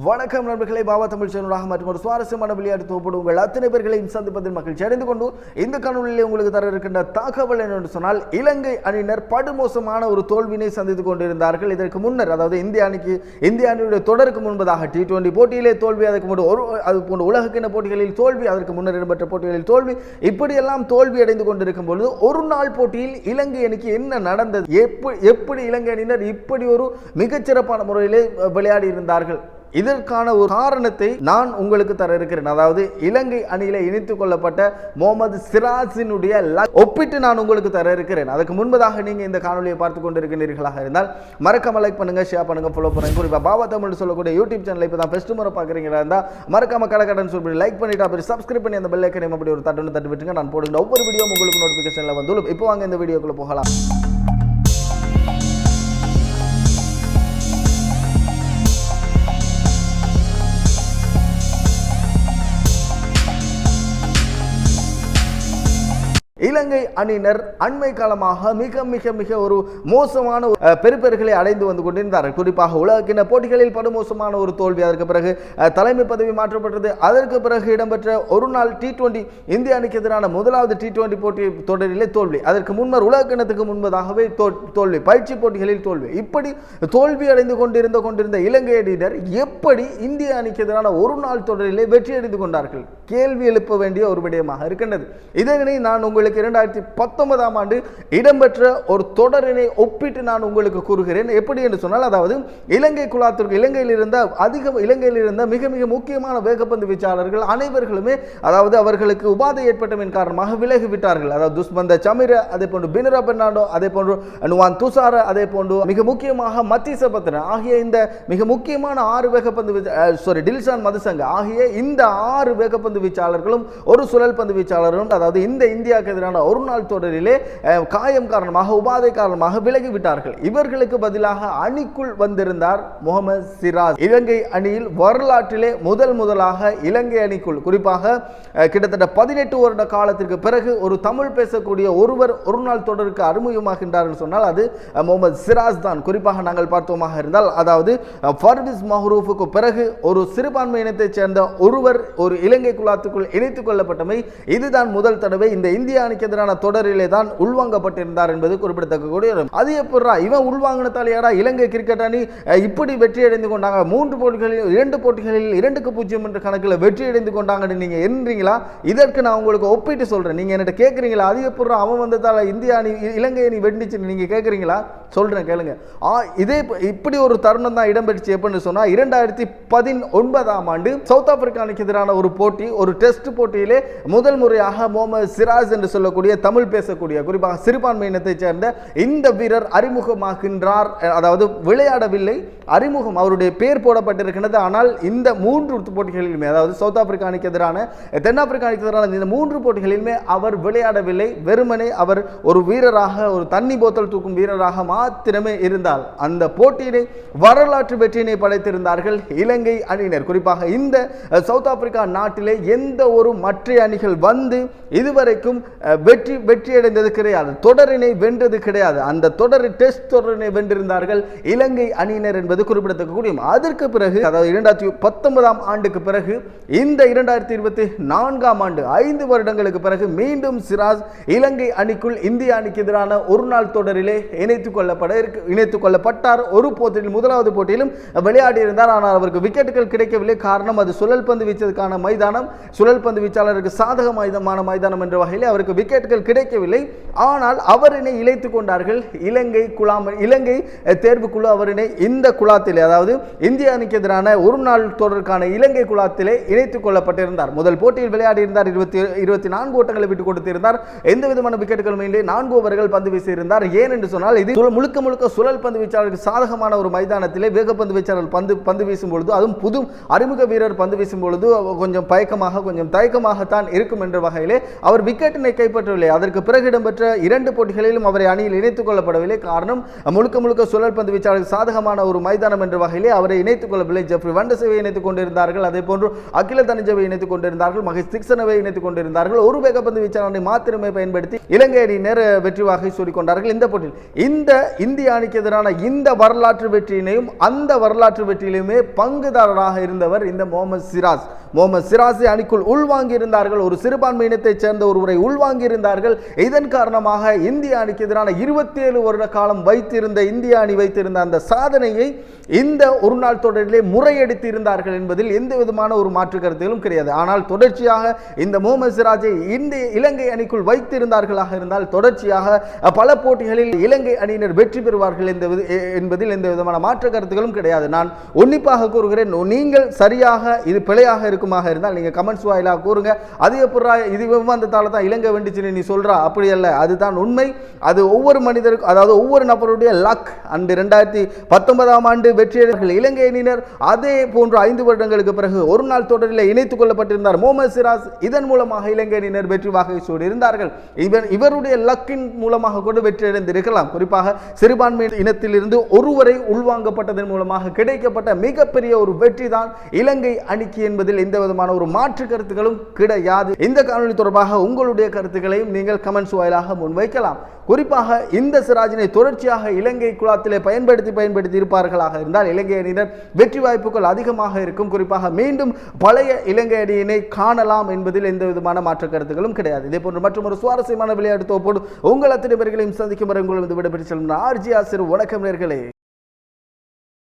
வணக்கம் நண்பர்களே பாபா தமிழ் சேனலாக மற்றும் ஒரு சுவாரஸ்யமான விளையாட்டு தொகுப்போடு உங்கள் அத்தனை பேர்களையும் சந்திப்பதில் மகிழ்ச்சி அடைந்து கொண்டு இந்த காணொலியில் உங்களுக்கு தர இருக்கின்ற தகவல் என்னென்று சொன்னால் இலங்கை அணியினர் படுமோசமான ஒரு தோல்வினை சந்தித்துக் கொண்டிருந்தார்கள். இதற்கு முன்னர் அதாவது இந்திய அணிக்கு இந்திய அணியுடைய தொடருக்கு முன்பதாக டி டுவெண்டி போட்டியிலே தோல்வி அதற்கு முன்பு ஒரு அது போன்ற உலகக்கிண போட்டிகளில் தோல்வி அதற்கு முன்னர் இடம்பெற்ற போட்டிகளில் தோல்வி இப்படியெல்லாம் தோல்வி அடைந்து கொண்டிருக்கும் பொழுது ஒரு நாள் போட்டியில் இலங்கை அணிக்கு என்ன நடந்தது? எப்படி எப்படி இலங்கை அணியினர் இப்படி ஒரு மிகச்சிறப்பான முறையிலே விளையாடி இருந்தார்கள்? இதற்கான ஒரு காரணத்தை நான் உங்களுக்கு தர இருக்கிறேன் அதாவது இலங்கை அணியில இணைத்துக் கொள்ளப்பட்ட முகமது சிராஜினுடைய ஒப்பிட்டு நான் உங்களுக்கு தர இருக்கிறேன் அதுக்கு முன்பதாக நீங்க இந்த காணொலியை பார்த்து கொண்டிருக்கிறீர்களாக இருந்தால் மறக்காம லைக் பண்ணுங்க ஷேர் பண்ணுங்க ஃபாலோ பண்ணுங்க. குறிப்பா பாபா தமிழ் சொல்லக்கூடிய யூடியூப் சேனல் இப்போ தான் ஃபஸ்ட் முறை பார்க்குறீங்களா இருந்தால் மறக்காம கடகடன் சொல்லி லைக் பண்ணிட்டு அப்படி சப்ஸ்கிரைப் பண்ணி அந்த பெல் ஐக்கனையும் அப்படி ஒரு தட்டுன்னு தட்டு விட்டுங்க நான் போடுங்க ஒவ்வொரு வீடியோ உங்களுக்கு நோட்டிஃபிகேஷனில் வந்து இப்போ வாங்க இந்த வீடியோக்குள்ள போகலாம். இலங்கை அணியினர் அண்மை காலமாக மிக மிக மிக ஒரு மோசமான பெருப்பெருகளை அடைந்து வந்து கொண்டிருந்தார்கள். குறிப்பாக உலகக்கிண போட்டிகளில் படுமோசமான ஒரு தோல்வி. அதற்கு பிறகு தலைமை பதவி மாற்றப்பட்டது. அதற்கு பிறகு இடம்பெற்ற ஒரு நாள் டி டுவெண்டி இந்திய அணிக்கு எதிரான முதலாவது டி டுவெண்டி போட்டி தொடரிலே தோல்வி. அதற்கு முன்னர் உலகக்கிணத்துக்கு முன்பதாகவே தோல்வி. பயிற்சி போட்டிகளில் தோல்வி. இப்படி தோல்வி அடைந்து கொண்டிருந்த கொண்டிருந்த இலங்கை அணியினர் எப்படி இந்திய அணிக்கு எதிரான ஒரு நாள் தொடரிலே வெற்றி அடைந்து கொண்டார்கள்? கேள்வி எழுப்ப வேண்டிய ஒரு விடயமாக இருக்கின்றது. இதனை நான் உங்களுக்கு உங்களுக்கு இரண்டாயிரத்தி பத்தொன்பதாம் ஆண்டு இடம்பெற்ற ஒரு தொடரினை ஒப்பிட்டு நான் உங்களுக்கு கூறுகிறேன். எப்படி என்று சொன்னால் அதாவது இலங்கை குழாத்திற்கு இலங்கையில் இருந்த அதிக இலங்கையில் இருந்த மிக மிக முக்கியமான வேகப்பந்து வீச்சாளர்கள் அனைவர்களுமே அதாவது அவர்களுக்கு உபாதை ஏற்பட்டமின் காரணமாக விலகிவிட்டார்கள். அதாவது துஷ்மந்த சமிர அதே போன்று பினரா பெர்னாண்டோ அதே போன்று நுவான் துசார அதே போன்று மிக முக்கியமாக மத்திச பத்திரன் ஆகிய இந்த மிக முக்கியமான ஆறு வேகப்பந்து சாரி டில்சான் மதுசங்க ஆகிய இந்த ஆறு வேகப்பந்து வீச்சாளர்களும் ஒரு சுழல் பந்து வீச்சாளரும் அதாவது இந்த இந்தியாவுக்கு எதிரான ஒரு நாள் தொடரிலே காயம் காரணமாக உபாதை காரணமாக விலகிவிட்டார்கள். இவர்களுக்கு பதிலாக அணிக்குள் வந்திருந்தார் முகமது சிராஜ். இலங்கை அணியில் வரலாற்றிலே முதல் முதலாக இலங்கை அணிக்குள். குறிப்பாக கிட்டத்தட்ட பதினெட்டு வருட காலத்திற்கு பிறகு ஒரு தமிழ் பேசக்கூடிய ஒருவர் ஒரு நாள் தொடருக்கு அறிமுகமாகின்றார் என்று சொன்னால் அது முகமது சிராஜ் தான். குறிப்பாக நாங்கள் பார்த்தோமாக இருந்தால் அதாவது அஹ், ஃபர்விஸ் பிறகு ஒரு சிறுபான்மை இனத்தைச் சேர்ந்த ஒருவர் ஒரு இலங்கை குழாத்துக்குள் இணைத்துக் கொள்ளப்பட்டமை இதுதான் முதல் தடவை இந்த இந்திய அணிக்கு எதிரான தொடரிலே தான் உள்வாங்கப்பட்டிருந்தார் என்பது குறிப்பிடத்தக்க கூடிய அது எப்படா இவன் உள்வாங்கினத்தாலேயாடா இலங்கை கிரிக்கெட் அணி இப்படி வெற்றி அடைந்து கொண்டாங்க. மூன்று போட்டிகளில் இரண்டு போட்டிகளில் இரண்டுக்கு பூஜ்ஜியம் என்ற கணக்கில் வெற்றி அடைந்து கொண்டாங்கன்னு நீங்கள் என்றீங்களா இதற்கு நான் உங்களுக்கு ஒப்பிட்டு சொல்கிறேன் நீங்கள் என்கிட்ட கேட்குறீங்களா அது எப்படா அவன் வந்ததால் இந்திய அணி இலங்கை அணி வெண்டிச்சுன்னு நீங்கள் கேட்குறீங்களா சொல்கிறேன் கேளுங்க. இதே இப்படி ஒரு தருணம் தான் இடம்பெற்றுச்சு எப்படின்னு சொன்னால் இரண்டாயிரத்தி பதினொன்பதாம் ஆண்டு சவுத் ஆப்பிரிக்கா அணிக்கு எதிரான ஒரு போட்டி ஒரு டெஸ்ட் போட்டியிலே முதல் முறையாக முகமது சிராஜ் என்று சொல்ல சொல்லக்கூடிய தமிழ் பேசக்கூடிய குறிப்பாக சிறுபான்மை இனத்தைச் சேர்ந்த இந்த வீரர் அறிமுகமாகின்றார். அதாவது விளையாடவில்லை அறிமுகம் அவருடைய பேர் போடப்பட்டிருக்கிறது ஆனால் இந்த மூன்று போட்டிகளிலுமே அதாவது சவுத் ஆப்பிரிக்கா அணிக்கு எதிரான தென்னாப்பிரிக்கா அணிக்கு எதிரான இந்த மூன்று போட்டிகளிலுமே அவர் விளையாடவில்லை. வெறுமனே அவர் ஒரு வீரராக ஒரு தண்ணி போத்தல் தூக்கும் வீரராக மாத்திரமே இருந்தால் அந்த போட்டியினை வரலாற்று வெற்றியினை படைத்திருந்தார்கள் இலங்கை அணியினர். குறிப்பாக இந்த சவுத் ஆப்பிரிக்கா நாட்டிலே எந்த ஒரு மற்ற அணிகள் வந்து இதுவரைக்கும் வெற்றி வெற்றி அடைந்தது கிடையாது. தொடரினை வென்றது கிடையாது. அந்த தொடர் டெஸ்ட் தொடரினை வென்றிருந்தார்கள் இலங்கை அணியினர் என்பது குறிப்பிடத்தக்க அதற்கு பிறகு அதாவது இரண்டாயிரத்தி பத்தொன்பதாம் ஆண்டுக்கு பிறகு இந்த இரண்டாயிரத்தி இருபத்தி நான்காம் ஆண்டு ஐந்து வருடங்களுக்கு பிறகு மீண்டும் சிராஜ் இலங்கை அணிக்குள் இந்திய அணிக்கு எதிரான ஒரு நாள் தொடரிலே இணைத்துக் கொள்ளப்பட இருக்கு இணைத்துக் கொள்ளப்பட்டார். ஒரு போட்டியில் முதலாவது போட்டியிலும் விளையாடி இருந்தார் ஆனால் அவருக்கு விக்கெட்டுகள் கிடைக்கவில்லை. காரணம் அது சுழல் பந்து வீச்சதுக்கான மைதானம். சுழல் பந்து வீச்சாளருக்கு சாதக மைதமான மைதானம் என்ற வகையில் அவருக்கு விக்கெட்டுகள் கிடைக்கவில்லை. ஆனால் அவரினை இழைத்துக் கொண்டார்கள். இலங்கை குழாம் இலங்கை தேர்வுக்குழு அவரினை இந்த குழாத்திலே அதாவது இந்திய அணிக்கு எதிரான ஒரு நாள் தொடருக்கான இலங்கை குழாத்திலே இணைத்துக் கொள்ளப்பட்டிருந்தார். முதல் போட்டியில் விளையாடி இருந்தார். இருபத்தி இருபத்தி நான்கு ஓட்டங்களை விட்டு கொடுத்திருந்தார். எந்த விதமான விக்கெட்டுகளும் இல்லை. நான்கு ஓவர்கள் பந்து வீசியிருந்தார். ஏன் என்று சொன்னால் இது முழுக்க முழுக்க சுழல் பந்து வீச்சாளருக்கு சாதகமான ஒரு மைதானத்திலே வேகப்பந்து வீச்சாளர் பந்து பந்து வீசும் பொழுது அதுவும் புது அறிமுக வீரர் பந்து வீசும் பொழுது கொஞ்சம் பயக்கமாக கொஞ்சம் தயக்கமாகத்தான் இருக்கும் என்ற வகையிலே அவர் விக்கெட்டினை கை கைப்பற்றவில்லை. அதற்கு பிறகு இடம்பெற்ற இரண்டு போட்டிகளிலும் அவரை அணியில் இணைத்துக் கொள்ளப்படவில்லை. காரணம் முழுக்க முழுக்க சுழல் பந்து வீச்சாளருக்கு சாதகமான ஒரு மைதானம் என்ற வகையிலே அவரை இணைத்துக் கொள்ளவில்லை. ஜெஃப்ரி வண்டசேவை இணைத்துக் கொண்டிருந்தார்கள். அதே போன்று அகில தனிஜவை இணைத்துக் கொண்டிருந்தார்கள். மகேஷ் திக்சனவை இணைத்துக் கொண்டிருந்தார்கள். ஒரு வேகப்பந்து வீச்சாளரை மாத்திரமே பயன்படுத்தி இலங்கை அணியினர் வெற்றி வாகை சூடிக்கொண்டார்கள். இந்த போட்டியில் இந்த இந்திய அணிக்கு எதிரான இந்த வரலாற்று வெற்றியினையும் அந்த வரலாற்று வெற்றியிலுமே பங்குதாரராக இருந்தவர் இந்த முகமது சிராஜ். முகமது சிராசி அணிக்குள் உள்வாங்கியிருந்தார்கள். ஒரு சிறுபான்மை இனத்தைச் சேர்ந்த ஒருவரை உள்வாங்கி இருந்தார்கள் இதன் காரணமாக இந்திய அணிக்கு எதிரான இருபத்தி ஏழு வருட காலம் வைத்திருந்த இந்திய அணி வைத்திருந்த அந்த சாதனையை இந்த ஒரு நாள் தொடரிலே முறையடித்து இருந்தார்கள் என்பதில் எந்த விதமான ஒரு மாற்று கருத்துகளும் கிடையாது. ஆனால் தொடர்ச்சியாக இந்த முகமது சிராஜை இந்திய இலங்கை அணிக்குள் வைத்திருந்தார்களாக இருந்தால் தொடர்ச்சியாக பல போட்டிகளில் இலங்கை அணியினர் வெற்றி பெறுவார்கள் எந்த வித- என்பதில் எந்த விதமான மாற்று கருத்துகளும் கிடையாது. நான் உன்னிப்பாக கூறுகிறேன் நீங்கள் சரியாக இது பிழையாக இருக்கும் இருக்குமாக இருந்தால் நீங்கள் கமெண்ட்ஸ் வாயிலாக கூறுங்க. அது எப்படா இது விமானத்தால் தான் இலங்கை வெண்டிச்சுன்னு நீ சொல்கிறா அப்படி அல்ல. அதுதான் உண்மை. அது ஒவ்வொரு மனிதருக்கும் அதாவது ஒவ்வொரு நபருடைய லக் அண்டு ரெண்டாயிரத்தி பத்தொன்பதாம் ஆண்டு வெற்றியாளர்கள் இலங்கை அணியினர். அதே போன்று ஐந்து வருடங்களுக்கு பிறகு ஒரு நாள் தொடரில் இணைத்துக் கொள்ளப்பட்டிருந்தார் முகமது சிராஸ். இதன் மூலமாக இலங்கை அணியினர் வெற்றி வாகை சூடி இருந்தார்கள். இவர் இவருடைய லக்கின் மூலமாக கூட வெற்றியடைந்திருக்கலாம். குறிப்பாக சிறுபான்மை இனத்திலிருந்து ஒருவரை உள்வாங்கப்பட்டதன் மூலமாக கிடைக்கப்பட்ட மிகப்பெரிய ஒரு வெற்றி தான் இலங்கை அணிக்கு என்பதில் எந்த விதமான ஒரு மாற்று கருத்துக்களும் கிடையாது. இந்த காணொலி தொடர்பாக உங்களுடைய கருத்துக்களையும் நீங்கள் கமெண்ட்ஸ் வாயிலாக முன்வைக்கலாம். குறிப்பாக இந்த சிராஜினை தொடர்ச்சியாக இலங்கை குழாத்திலே பயன்படுத்தி பயன்படுத்தி இருப்பார்களாக இருந்தால் இலங்கை அணியினர் வெற்றி வாய்ப்புகள் அதிகமாக இருக்கும். குறிப்பாக மீண்டும் பழைய இலங்கை அணியினை காணலாம் என்பதில் எந்த விதமான மாற்று கருத்துக்களும் கிடையாது. இதே போன்று மற்றும் ஒரு சுவாரஸ்யமான விளையாட்டு தோப்போடு உங்கள் அத்தனை பேர்களையும் சந்திக்கும் வரை உங்களும் விடைபெற்று செல்லும் ஆர்ஜி ஆசிரியர். வணக்கம் நேர்களே.